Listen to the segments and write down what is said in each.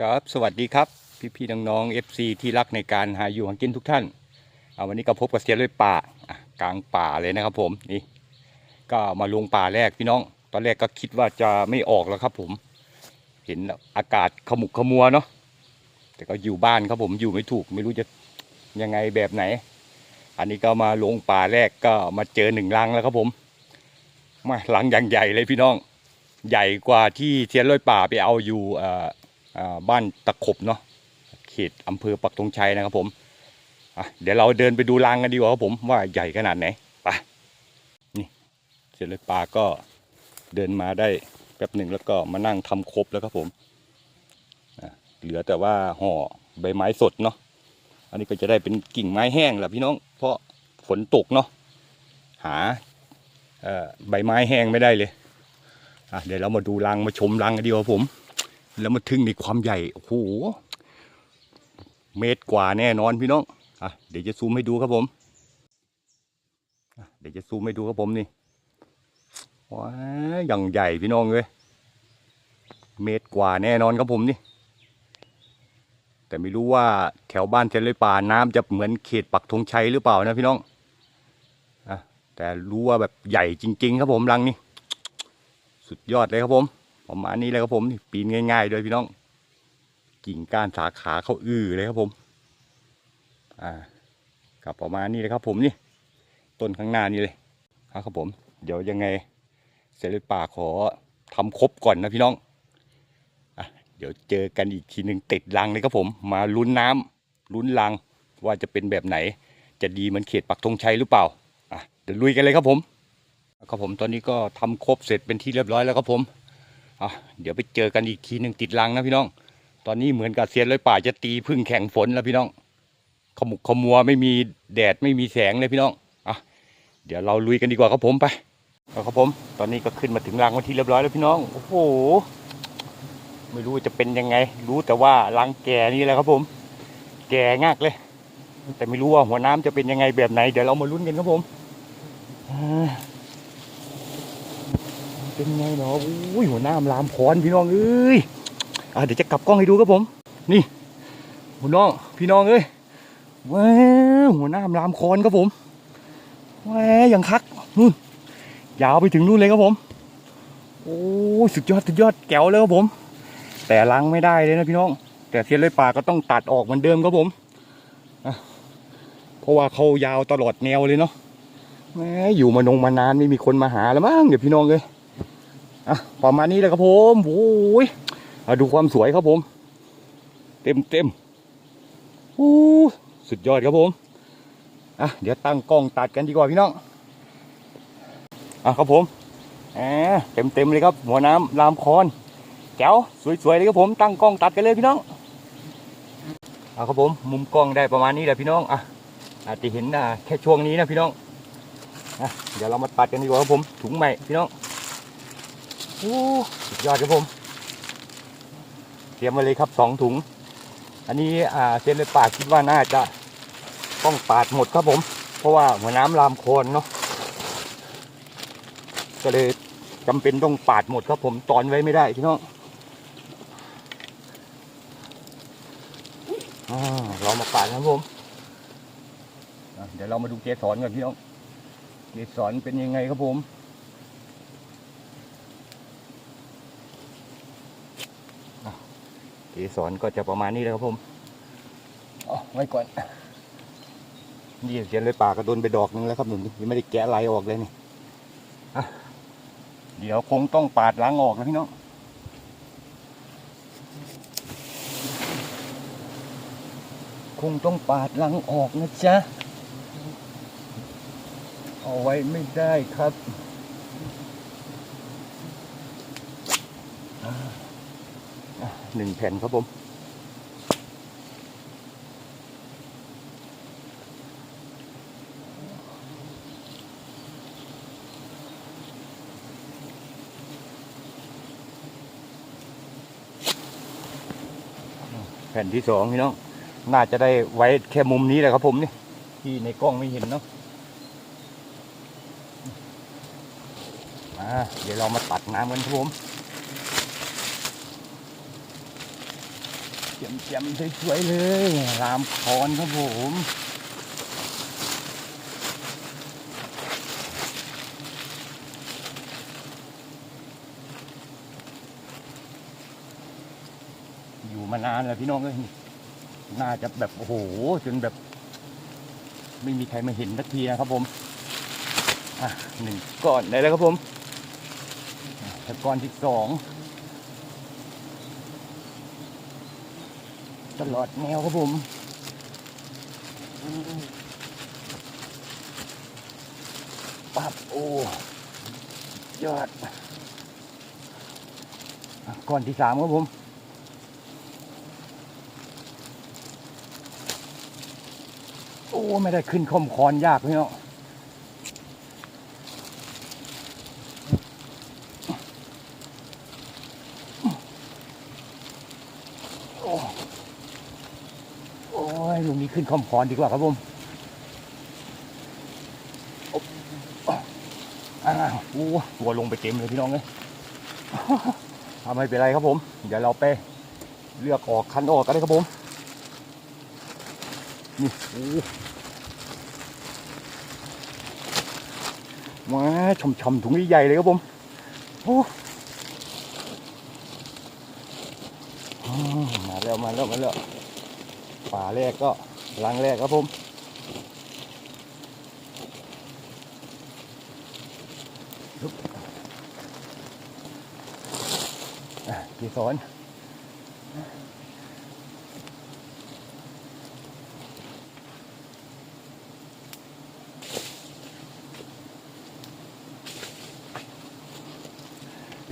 ครับสวัสดีครับพี่พี่ๆน้องๆ FC ที่รักในการหาอยู่หากินทุกท่านเอาวันนี้ก็พบกับเสียเลยป่ากลางป่าเลยนะครับผมนี่ก็มาลงป่าแรกพี่น้อง ตอนแรกก็คิดว่าจะไม่ออกแล้วครับผม เห็นอากาศขมุกขมัวเนาะแต่ก็อยู่บ้านครับผมอยู่ไม่ถูกไม่รู้จะยังไงแบบไหน อันนี้ก็มาลงป่าแรกก็มาเจอหนึ่งลังแล้วครับผมมาลังอย่างใหญ่เลยพี่น้อง ใหญ่กว่าที่เทียนร้อยป่าไปเอาอยู่เอ่ออ่า บ้านตะขบเนาะเขตอำเภอปักธงชัยนะครับผมเดี๋ยวเราเดินไปดูรังกันดีกว่าครับผมว่าใหญ่ขนาดไหนไปนี่เสร็จเลยปลาก็เดินมาได้แป๊บหนึ่งแล้วก็มานั่งทำครบแล้วครับผมเหลือแต่ว่าห่อใบไม้สดเนาะอันนี้ก็จะได้เป็นกิ่งไม้แห้งแหละพี่น้อง เพราะฝนตกเนาะหาใบไม้แห้งไม่ได้เลยเดี๋ยวเรามาดูรังมาชมรังกันดีกว่าผม แล้วมาทึ่งในความใหญ่ โอ้โห เมตรกว่าแน่นอนพี่น้อง อะ เดี๋ยวจะซูมให้ดูครับผม เดี๋ยวจะซูมให้ดูครับผมนี่ ว้ายอย่างใหญ่พี่น้องเลย เมตรกว่าแน่นอนครับผมนี่ แต่ไม่รู้ว่าแถวบ้านเจริญป่าน้ำจะเหมือนเขตปักธงชัยหรือเปล่านะพี่น้อง อะ แต่รู้ว่าแบบใหญ่จริง ๆ ครับผมรังนี้สุดยอดเลยครับผม ประมาณนี้เลยครับผมนี่ปีนง่ายๆเลยพี่น้อง กิ่งก้านสาขาเขาอื้อเลยครับผม อ่ากับประมาณนี้เลยครับผมนี่ต้นข้างหน้านี่เลยครับผม เดี๋ยวยังไงเสร็จป่าขอทำครบก่อนนะพี่น้องอะเดี๋ยวเจอกันอีกทีหนึ่งติดรังเลยครับผม มาลุ้นน้ำลุ้นรังว่าจะเป็นแบบไหน จะดีเหมือนเขตปักธงชัยหรือเปล่าอะเดี๋ยวลุยกันเลยครับผมครับผมตอนนี้ก็ทำครบเสร็จเป็นที่เรียบร้อยแล้วครับผม อะเดี๋ยวไปเจอกันอีกทีหนึ่งติดลังนะพี่น้อง ตอนนี้เหมือนกับเซียนร้อยป่าจะตีพึ่งแข่งฝนแล้วพี่น้อง ขมุกขมัวไม่มีแดดไม่มีแสงเลยพี่น้องอะเดี๋ยวเราลุยกันดีกว่าครับผมไปครับผม ตอนนี้ก็ขึ้นมาถึงรังวันที่เรียบร้อยแล้วพี่น้อง โอ้โห ไม่รู้จะเป็นยังไง รู้แต่ว่ารังแก่นี่แหละครับผม แก่งากเลย แต่ไม่รู้ว่าหัวน้ำจะเป็นยังไงแบบไหน เดี๋ยวเรามาลุ้นกันครับผมอ่า เป็นไงเนาะอุ้ยหัวหน้ามลามพรพี่น้องเอ้ยอะเดี๋ยวจะกลับกล้องให้ดูครับผม นี่หัวน้องพี่น้องเอ้ยว้าวหัวหน้ามลามคอนครับผมว้าวอย่างคักนู่นยาวไปถึงนู่นเลยครับผม โอ้ยสุดยอดสุดยอดแก้วเลยครับผม แต่ล้างไม่ได้เลยนะพี่น้อง แต่เทียนเลยป่าก็ต้องตัดออกเหมือนเดิมครับผมเพราะว่าเขายาวตลอดแนวเลยเนาะแหมอยู่มานงมานานไม่มีคนมาหาแล้วมั้งเดี๋ยวพี่น้องเลย อะประมาณนี้เลยครับผมโอ้ยอดูความสวยครับผม เต็มเต็มโอ้สุดยอดครับผมอะเดี๋ยวตั้งกล้องตัดกันดีกว่าพี่น้องอะครับผมแหมเต็มเต็มเลยครับ หัวน้ำลามคอนแก้วสวยๆเลยครับผมตั้งกล้องตัดกันเลยพี่น้องอะครับผมมุมกล้องได้ประมาณนี้แหละพี่น้องอะอาจจะเห็นอะแค่ช่วงนี้นะพี่น้องอะเดี๋ยวเรามาตัดกันดีกว่าครับผมถุงใหม่พี่น้อง โอ้สุดยอดครับผม เตรียมมาเลยครับสองถุง อันนี้อ่าเซนเลปากคิดว่าน่าจะต้องปาดหมดครับผม เพราะว่าหัวน้ำลามโคลนเนาะก็เลยจำเป็นต้องปาดหมดครับผมตอนไว้ไม่ได้พี่น้องเรามาปาดครับผมเดี๋ยวเรามาดูเกสรกันพี่น้องเกสรเป็นยังไงครับผม เกสรก็จะประมาณนี้เลยครับผมเอาไว้ก่อน นี่เขียนเลยปากกระโดนไปดอกนึงแล้วครับหนุ่มยังไม่ได้แกะลายออกเลยนี่อะเดี๋ยวคงต้องปาดล้างออกนะพี่น้องคงต้องปาดล้างออกนะจ๊ะ เอาไว้ไม่ได้ครับอ่าอะ หนึ่งแผ่นครับผม แผ่นที่สองพี่น้อง น่าจะได้ไว้แค่มุมนี้แหละครับผมนี่ ที่ในกล้องไม่เห็นเนาะอ่าเดี๋ยวเรามาตัดน้ำกันครับผม เจียมเยมๆสวยๆเลยรามคอนครับผมอยู่มานานแล้วพี่น้องเอ้ยน่าจะแบบโอ้โหจนแบบ ไม่มีใครมาเห็นสักทีนะครับผมอะหนึ่งก้อนได้แล้วครับผมแล้วก้อนที่สอง ตลอดแนวครับผมปับโอ้ยอดอ่อนที่สามครับผมโอ้ไม่ได้ขึ้นคมคอนยากพี่น้องโอ้ โอ้ลุงนี้ขึ้นคอมคอนดีกว่าครับผมโอ้อ้าวโอ้ตัวลงไปเต็มเลยพี่น้องเลยเอาไม่เป็นไรครับผม เดี๋ยวเราไปเลือกออกคันออกกันเลยครับผม นี่โอ้มาชมชมๆถุงใหญ่เลยครับผม โอ้อืมมาแล้วมาแล้วมาแล้ว ฝาแรกก็ลังแรกครับผมฮึบอะกี่สอน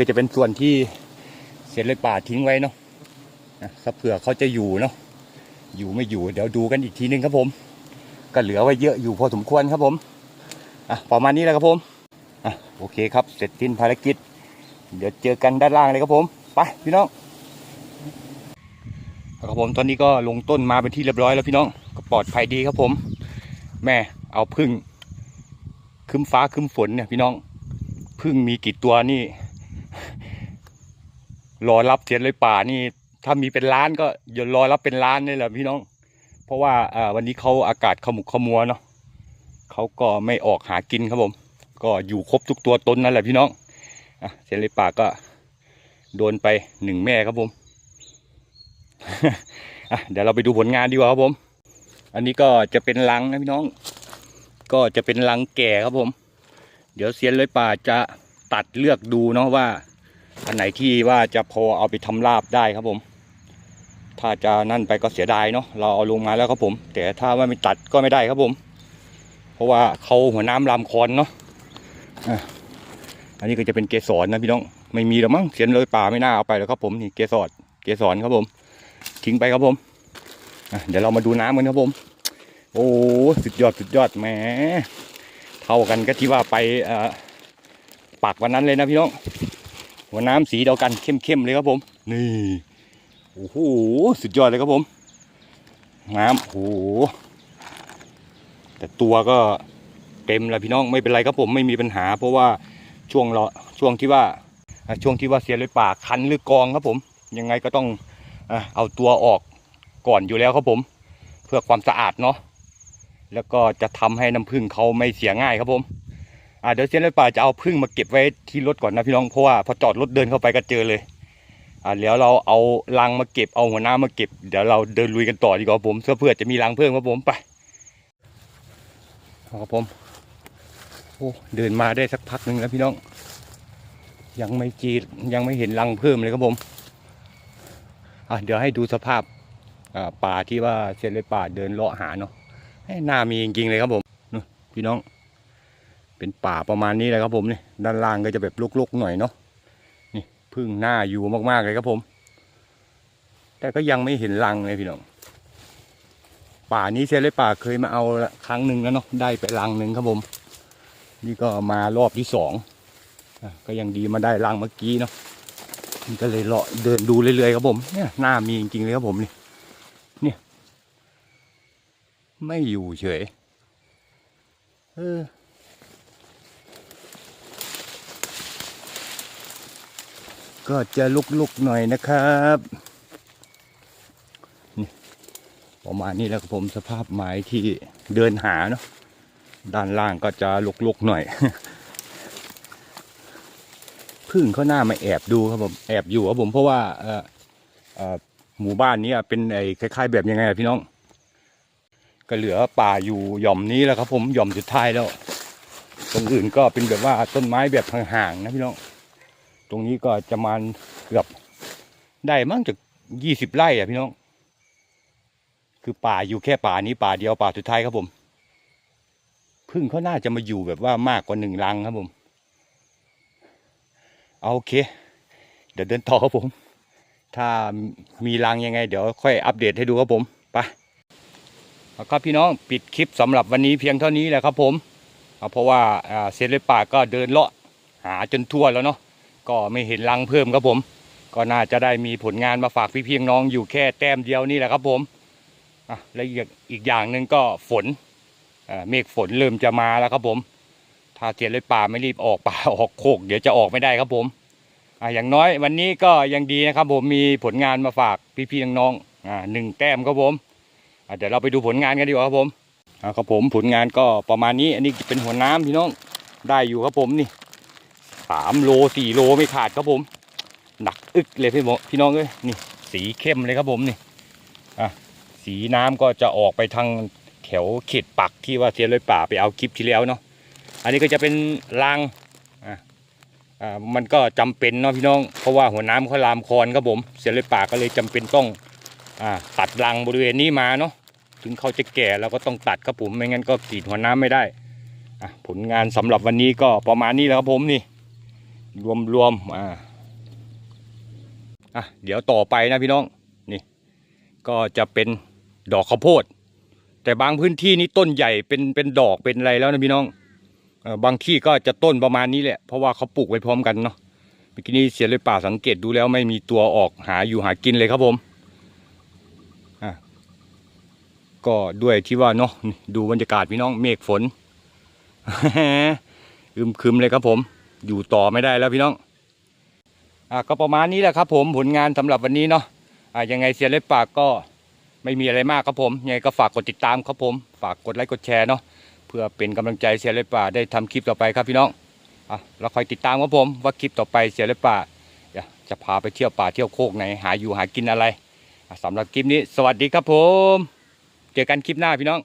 ก็จะเป็นส่วนที่เศษเลยป่าทิ้งไว้เนาะนะครับเผื่อเขาจะอยู่เนาะ อยู่ไม่อยู่เดี๋ยวดูกันอีกทีนึงครับผม ก็เหลือไว้เยอะอยู่พอสมควรครับผมอะประมาณนี้แหละครับผมอะโอเคครับเสร็จสิ้นภารกิจ เดี๋ยวเจอกันด้านล่างเลยครับผมไปพี่น้องครับผมตอนนี้ก็ลงต้นมาเป็นที่เรียบร้อยแล้วพี่น้องก็ปลอดภัยดีครับผม แม่เอาพึ่งคึมฟ้าคึมฝนเนี่ยพี่น้องพึ่งมีกี่ตัวนี่รอรับเสียนเลยป่านี่ ถ้ามีเป็นล้านก็อย่ารอรับเป็นล้านนี่แหละพี่น้อง เพราะว่าวันนี้เขาอากาศขมุกขมัวเนาะเขาก็ไม่ออกหากินครับผม ก็อยู่ครบทุกตัวตนนั่นแหละพี่น้องอเสียนเลยปาก็โดนไปหนึ่งแม่ครับผมเดี๋ยวเราไปดูผลงานดีกว่าครับผม อันนี้ก็จะเป็นลังนะพี่น้อง ก็จะเป็นลังแก่ครับผม เดี๋ยวเซียนเลยป่าจะตัดเลือกดูเนาะว่า อันไหนที่ว่าจะพอเอาไปทำลาบได้ครับผม ถ้าจะนั่นไปก็เสียดายเนาะเราเอาลงมาแล้วครับผม แต่ถ้าว่าไม่ตัดก็ไม่ได้ครับผม เพราะว่าเขาหัวน้ำลำคอนเนาะอันนี้ก็จะเป็นเกสรนะพี่น้องไม่มีหรอมั้งเสียนเลยป่าไม่น่าเอาไปแล้วครับผมนี่เกสรเกสรครับผม ทิ้งไปครับผมเดี๋ยวเรามาดูน้ำกันครับผม โอ้สุดยอดสุดยอดแหมเท่ากันก็ที่ว่าไปปักวันนั้นเลยนะพี่น้องหัวน้ำสีเดียวกันเข้มๆเลยครับผม นี่ โอ้โหสุดยอดเลยครับผมน้ำโอ้โหแต่ตัวก็เต็มแล้วพี่น้องไม่เป็นไรครับผมไม่มีปัญหา เพราะว่าช่วงเราช่วงที่ว่าช่วงที่ว่าเสียเลยป่าคันหรือกองครับผม ยังไงก็ต้องเอาตัวออกก่อนอยู่แล้วครับผม เพื่อความสะอาดเนาะแล้วก็จะทำให้น้ำผึ้งเขาไม่เสียง่ายครับผมเดี๋ยวเซียเลยป่าจะเอาพึ่งมาเก็บไว้ที่รถก่อนนะพี่น้องเพราะว่าพอจอดรถเดินเข้าไปก็เจอเลย อ่าเดี๋ยวเราเอาลังมาเก็บเอาหัวหน้ามาเก็บ เดี๋ยวเราเดินลุยกันต่อดีกว่าผมเพื่อเพื่อจะมีลังเพิ่มครับผมไปครับผมโอ้เดินมาได้สักพักหนึ่งแล้วพี่น้อง ยังไม่จีดยังไม่เห็นลังเพิ่มเลยครับผมอ่าเดี๋ยวให้ดูสภาพอ่าป่าที่ว่าเซเลยป่าเดินเลาะหาเนาะให้หน้ามีจริงๆเลยครับผมนู่นพี่น้อง เป็นป่าประมาณนี้เลยครับผมนี่ด้านล่างก็จะแบบลุกๆหน่อยเนาะ พึ่งหน้าอยู่มากๆเลยครับผม แต่ก็ยังไม่เห็นรังเลยพี่น้อง ป่านี้เซเลป่าเคยมาเอาครั้งหนึ่งแล้วเนาะได้ไปรังหนึ่งครับผม นี่ก็มารอบที่สองอก็ยังดีมาได้รังเมื่อกี้เนาะนี่ก็เลยเลาะเดินดูเรื่อยๆครับผมเนี่ยหน้ามีจริงๆเลยครับผมนี่เนี่ยไม่อยู่เฉยเออ ก็จะลุกๆหน่อยนะครับประมาณนี้แล้วครับผมสภาพไม้ที่เดินหาเนาะด้านล่างก็จะลุกๆหน่อยพึ่งเขาหน้ามาแอบดูครับผมแอบอยู่ครับผมเพราะว่าเออเออหมู่บ้านนี้เป็นไอ้คล้ายๆ แบบยังไงพี่น้อง ก็เหลือป่าอยู่หย่อมนี้แล้วครับผมหย่อมสุดท้ายแล้ว ตรงอื่นก็เป็นแบบว่าต้นไม้แบบห่างๆนะพี่น้อง ตรงนี้ก็จะมาเกือบได้มั้งจากยี่สิบไร่อะพี่น้อง คือป่าอยู่แค่ป่านี้ป่าเดียวป่าสุดท้ายครับผมพึ่งเขาน่าจะมาอยู่แบบว่ามากกว่าหนึ่งรังครับผมเอาโอเค เดี๋ยวเดินต่อครับผม ถ้ามีรังยังไง เดี๋ยวค่อยอัปเดตให้ดูครับผมไปครับพี่น้องปิดคลิปสำหรับวันนี้เพียงเท่านี้แหละครับผมเพราะว่าอ่าเซเลป่าก็เดินเลาะหาจนทั่วแล้วเนาะ ก็ไม่เห็นรังเพิ่มครับผม ก็น่าจะได้มีผลงานมาฝากพี่เพียงน้องอยู่แค่แต้มเดียวนี่แหละครับผมอะและอีกอีกอย่างหนึ่งก็ฝนเมฆฝนเริ่มจะมาแล้วครับผม ถ้าเสียเลยป่าไม่รีบออกป่าออกโคกเดี๋ยวจะออกไม่ได้ครับผมอ่าอย่างน้อยวันนี้ก็ยังดีนะครับผมมีผลงานมาฝากพี่ๆน้องๆอ่าหนึ่งแต้มครับผมอ่าเดี๋ยวเราไปดูผลงานกันดีกว่าครับผมอ่าครับผมผลงานก็ประมาณนี้อันนี้เป็นหัวน้ำพี่น้องได้อยู่ครับผมนี่ สามโลสี่โลไม่ขาดครับผม หนักอึกเลยพี่หมอพี่น้องเอ้ยนี่ สีเข้มเลยครับผมนี่อะสีน้ำก็จะออกไปทางแถวเขตปักที่ว่าเสียเลยป่าไปเอาคลิปที่แล้วเนาะอันนี้ก็จะเป็นรางอะอ่ามันก็จำเป็นเนาะพี่น้องเพราะว่าหัวน้ำเขาลามคอนครับผม เสียเลยป่าก็เลยจำเป็นต้องอ่าตัดรังบริเวณนี้มาเนาะถึงเขาจะแก่เราก็ต้องตัดครับผมไม่งั้นก็กรีดหัวน้ำไม่ได้อะผลงานสำหรับวันนี้ก็ประมาณนี้แล้วครับผมนี่ รวมรวมอ่าอะเดี๋ยวต่อไปนะพี่น้องนี่ ก็จะเป็นดอกข้าวโพด แต่บางพื้นที่นี่ต้นใหญ่เป็นเป็นดอกเป็นอะไรแล้วนะพี่น้องเออบางที่ก็จะต้นประมาณนี้แหละเพราะว่าเขาปลูกไว้พร้อมกันเนาะเมื่อกี้นี้เสียเลยป่าสังเกตดูแล้วไม่มีตัวออกหาอยู่หากินเลยครับผมอะก็ด้วยที่ว่าเนาะดูบรรยากาศพี่น้องเมฆฝน อึมครึมเลยครับผม อยู่ต่อไม่ได้แล้วพี่น้องอะก็ประมาณนี้แหละครับ ผมผลงานสำหรับวันนี้เนาะอะยังไงเสียเลยป่าก็ไม่มีอะไรมากครับผมยังไงก็ฝากกดติดตามครับผม ฝากกดไลค์กดแชร์เนาะเพื่อเป็นกำลังใจเสียเลยป่าได้ทำคลิปต่อไปครับพี่น้องอะเราคอยติดตามครับผมว่าคลิปต่อไปเสียเลยป่าจะพาไปเที่ยวป่าเที่ยวโคกไหนหาอยู่หากินอะไรสำหรับคลิปนี้ สวัสดีครับผม เจอกันคลิปหน้าพี่น้อง